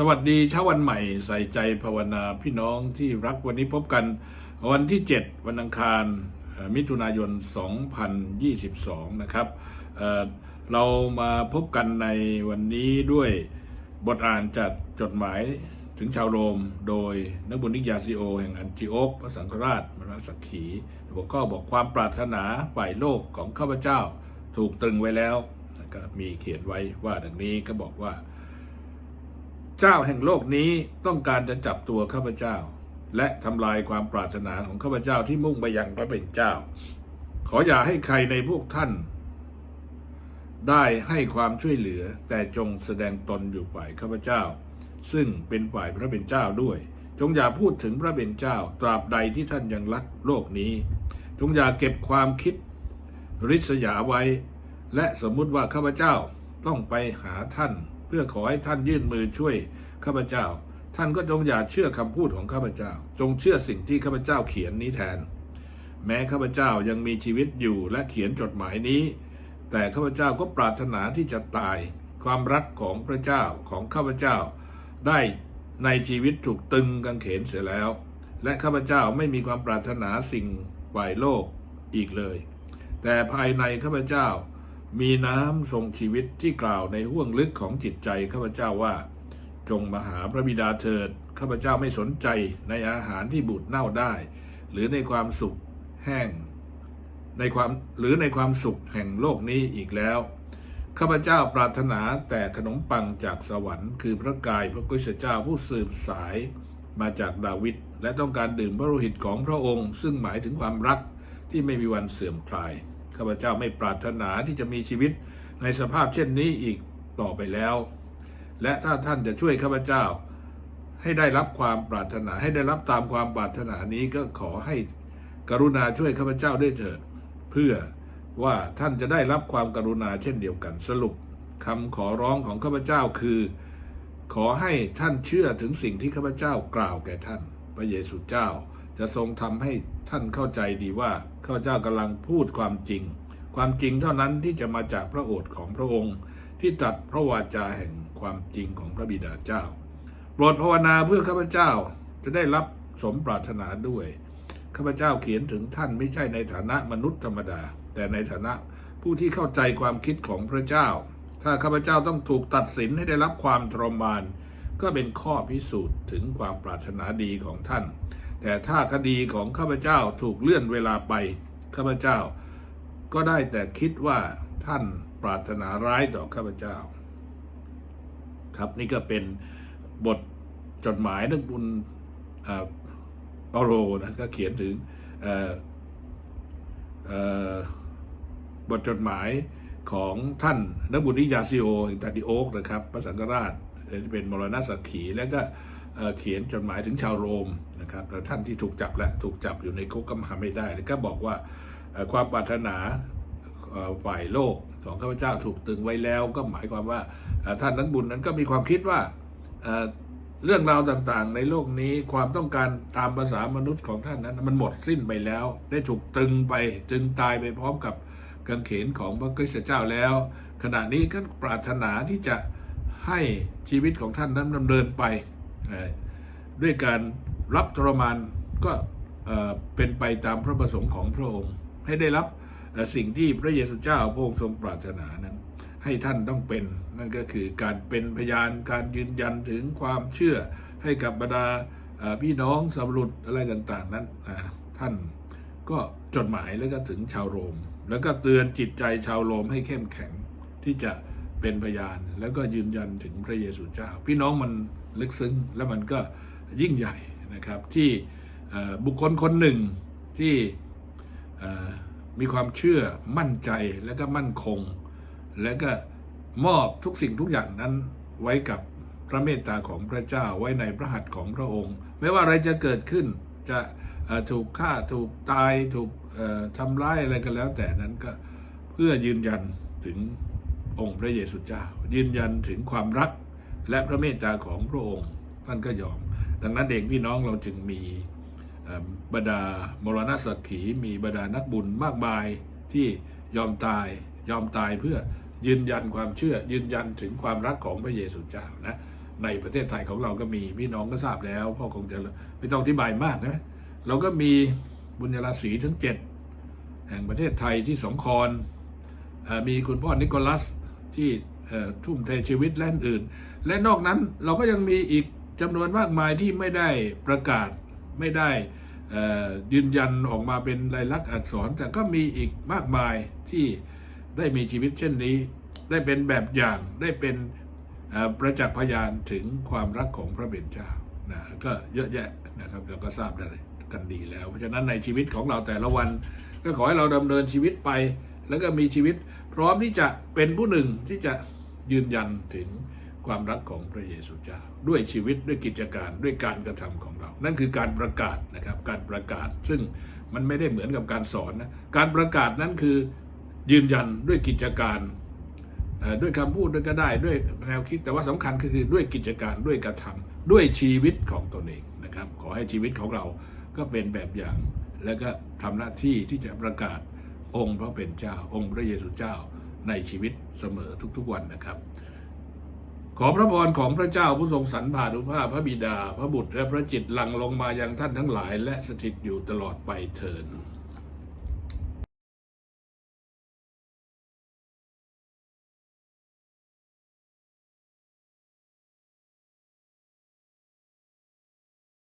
สวัสดีเช้าวันใหม่ใส่ใจภาวนาพี่น้องที่รักวันนี้พบกัน วันที่ 7 วันอังคารมิถุนายน 2022 นะครับเอ่อเรามาพบกันในวันนี้ด้วยบทอ่านจากจดหมายถึงชาวโรมโดยนักบุญนิกยาซิโอ แห่งอันติโอกพระสังฆราชมรณสักขีหัวข้อบอกความปรารถนาฝ่ายโลกของข้าพเจ้าถูกตรึงไว้แล้วนะครับมีเขียนไว้ว่าดังนี้ก็บอกว่า เจ้าแห่งโลกนี้ต้องการจะจับตัวข้าพเจ้า และทำลายความปรารถนาของข้าพเจ้าที่มุ่งไปยังพระเป็นเจ้า ขออย่าให้ใครในพวกท่าน ได้ให้ความช่วยเหลือแต่จงแสดงตนอยู่ฝ่ายข้าพเจ้า ซึ่งเป็นฝ่ายพระเป็นเจ้าด้วย จงอย่าพูดถึงพระเป็นเจ้า ตราบใดที่ท่านยังรักโลกนี้ จงอย่าเก็บความคิดริษยาไว้ และสมมุติว่าข้าพเจ้าต้องไปหาท่าน เพื่อขอให้ท่านยื่นมือช่วยข้าพเจ้า ท่านก็จงอย่าเชื่อคำพูดของข้าพเจ้า จงเชื่อสิ่งที่ข้าพเจ้าเขียนนี้แทน แม้ข้าพเจ้ายังมีชีวิตอยู่และเขียนจดหมายนี้ แต่ข้าพเจ้าก็ปรารถนาที่จะตาย ความรักของพระเจ้าของข้าพเจ้า ได้ในชีวิตถูกตึงกางเขนเสียแล้ว และข้าพเจ้าไม่มีความปรารถนาสิ่งฝ่ายโลกอีกเลย แต่ภายในข้าพเจ้า มีน้ำทรงชีวิตที่กล่าวในห้วงลึกของจิตใจข้าพเจ้าว่า จงมาหาพระบิดาเถิดข้าพเจ้าไม่สนใจในอาหารที่บูดเน่าได้ หรือในความสุขแห้ง ในความหรือในความสุขแห่งโลกนี้อีกแล้วข้าพเจ้าปรารถนาแต่ขนมปังจากสวรรค์คือพระกายพระกุศเจ้าผู้สืบสายมาจากดาวิดและต้องการดื่มพระโลหิตของพระองค์ ซึ่งหมายถึงความรักที่ไม่มีวันเสื่อมคลาย ข้าพเจ้าไม่ปรารถนาที่จะมีชีวิตในสภาพเช่นนี้อีกต่อไปแล้ว และถ้าท่านจะช่วยข้าพเจ้า ให้ได้รับความปรารถนาให้ได้รับตามความปรารถนานี้ก็ขอให้กรุณาช่วยข้าพเจ้าด้วยเถิด เพื่อว่าท่านจะได้รับความกรุณาเช่นเดียวกันสรุปคำขอร้องของข้าพเจ้าคือ ขอให้ท่านเชื่อถึงสิ่งที่ข้าพเจ้ากล่าวแก่ท่าน พระเยซูเจ้า จะทรงทำให้ท่านเข้าใจดีว่าข้าพเจ้ากำลังพูดความจริง ความจริงเท่านั้นที่จะมาจากพระโอษฐ์ของพระองค์ ที่ตรัดพระวาจาแห่งความจริงของพระบิดาเจ้าโปรดภาวนาเพื่อข้าพเจ้าจะได้รับสมปรารถนาด้วยข้าพเจ้าเขียนถึงท่านไม่ใช่ในฐานะมนุษย์ธรรมดา แต่ในฐานะผู้ที่เข้าใจความคิดของพระเจ้า ถ้าข้าพเจ้าต้องถูกตัดสินให้ได้รับความทรมาน ก็เป็นข้อพิสูจน์ถึงความปรารถนาดีของท่าน แต่ถ้าคดีของข้าพเจ้าถูกเลื่อนเวลาไปข้าพเจ้า ก็ได้แต่คิดว่าท่านปรารถนาร้ายต่อข้าพเจ้า ครับนี่ก็เป็นบทจดหมายนักบุญเอ่อเปาโลนะก็เขียนถึงบทจดหมายของท่านนักบุญนิยาซิโออินตาดิโอกนะครับพระสังฆราช เป็นมรณสักขีและก็เขียนจดหมายถึงชาวโรมนะครับแล้วท่านที่ถูกจับและถูกจับอยู่ในคุกก็มาไม่ได้แล้วก็บอกว่าความปรารถนาฝ่ายโลกของข้าพเจ้าถูกตึงไว้แล้ว ก็หมายความว่าท่านนักบุญนั้นก็มีความคิดว่าเรื่องราวต่างๆ ในโลกนี้ความต้องการตามภาษามนุษย์ของท่านนั้น มันหมดสิ้นไปแล้ว ได้ถูกตึงไปตึงตายไปพร้อมกับกางเขนของพระคริสตเจ้าแล้ว ขณะนี้ก็ปรารถนาที่จะ ให้ชีวิตของท่านนั้นดำเนินไป ด้วยการรับทรมานก็เอ่อเป็นไปตามพระประสงค์ของพระองค์ ให้ได้รับสิ่งที่พระเยซูเจ้าพระองค์ทรงปรารถนานั้น ให้ท่านต้องเป็น นั่นก็คือการเป็นพยานการยืนยันถึงความเชื่อให้กับบรรดาพี่น้องสำรุดอะไรต่าง ๆ นั้นท่านก็จดหมายแล้วก็ถึงชาวโรม แล้วก็เตือนจิตใจชาวโรมให้เข้มแข็งที่จะ เป็นพยาน แล้วก็ยืนยันถึงพระเยซูเจ้า พี่น้องมันลึกซึ้งแล้วมันก็ยิ่งใหญ่นะครับที่บุคคลคนหนึ่งที่มีความเชื่อมั่นใจและก็มั่นคง และก็มอบทุกสิ่งทุกอย่างนั้นไว้กับพระเมตตาของพระเจ้าไว้ในพระหัตถ์ของพระองค์ ไม่ว่าอะไรจะเกิดขึ้นจะถูกฆ่าถูกตายถูกทำร้ายอะไรก็แล้วแต่นั้นก็เพื่อยืนยันถึง องค์พระเยซูเจ้า ยืนยันถึงความรักและพระเมตตาของพระองค์ท่านก็ยอม ดังนั้นเองพี่น้องเราจึงมีบรรดามรณสักขีมีบรรดานักบุญมากมายที่ยอมตายยอมตายเพื่อยืนยันความเชื่อ ยืนยันถึงความรักของพระเยซูเจ้านะในประเทศไทยของเราก็มีพี่น้องก็ทราบแล้วพ่อคงจะไม่ต้องอธิบายมากนะเราก็มีบุญญาราศีทั้งเจ็ดแห่งประเทศไทยที่สงครเอ่อมีคุณพ่อนิโคลัส ที่ทุ่มเทชีวิตและอื่น และนอกนั้นเราก็ยังมีอีกจำนวนมากมายที่ไม่ได้ประกาศไม่ได้ยืนยันออกมาเป็นลายลักษณ์อักษร แต่ก็มีอีกมากมายที่ได้มีชีวิตเช่นนี้ ได้เป็นแบบอย่างได้เป็นประจักษ์พยานถึงความรักของพระเบญจานะก็เยอะแยะนะครับเราก็ทราบได้กันดีแล้ว เพราะฉะนั้นในชีวิตของเราแต่ละวัน ก็ขอให้เราดำเนินชีวิตไป แล้วก็มีชีวิตพร้อมที่จะเป็นผู้หนึ่งที่จะยืนยันถึงความรักของพระเยซูเจ้า ด้วยชีวิตด้วยกิจการด้วยการกระทำของเรา นั่นคือการประกาศนะครับการประกาศซึ่งมันไม่ได้เหมือนกับการสอนนะการประกาศนั้นคือยืนยันด้วยกิจการด้วยคำพูดด้วยก็ได้ด้วยแนวคิดแต่ว่าสำคัญก็คือด้วยกิจการด้วยกระทำด้วยชีวิตของตนเองนะครับ ขอให้ชีวิตของเราก็เป็นแบบอย่าง แล้วก็ทำหน้าที่ที่จะประกาศ องค์พระเป็นเจ้า องค์พระเยซูเจ้าในชีวิตเสมอทุกๆวันนะครับ ขอพระพรของพระเจ้าผู้ทรงสรรพานุภาพพระบิดา พระบุตรและพระจิตหลั่งลงมายังท่านทั้งหลาย และสถิตอยู่ตลอดไปเถิด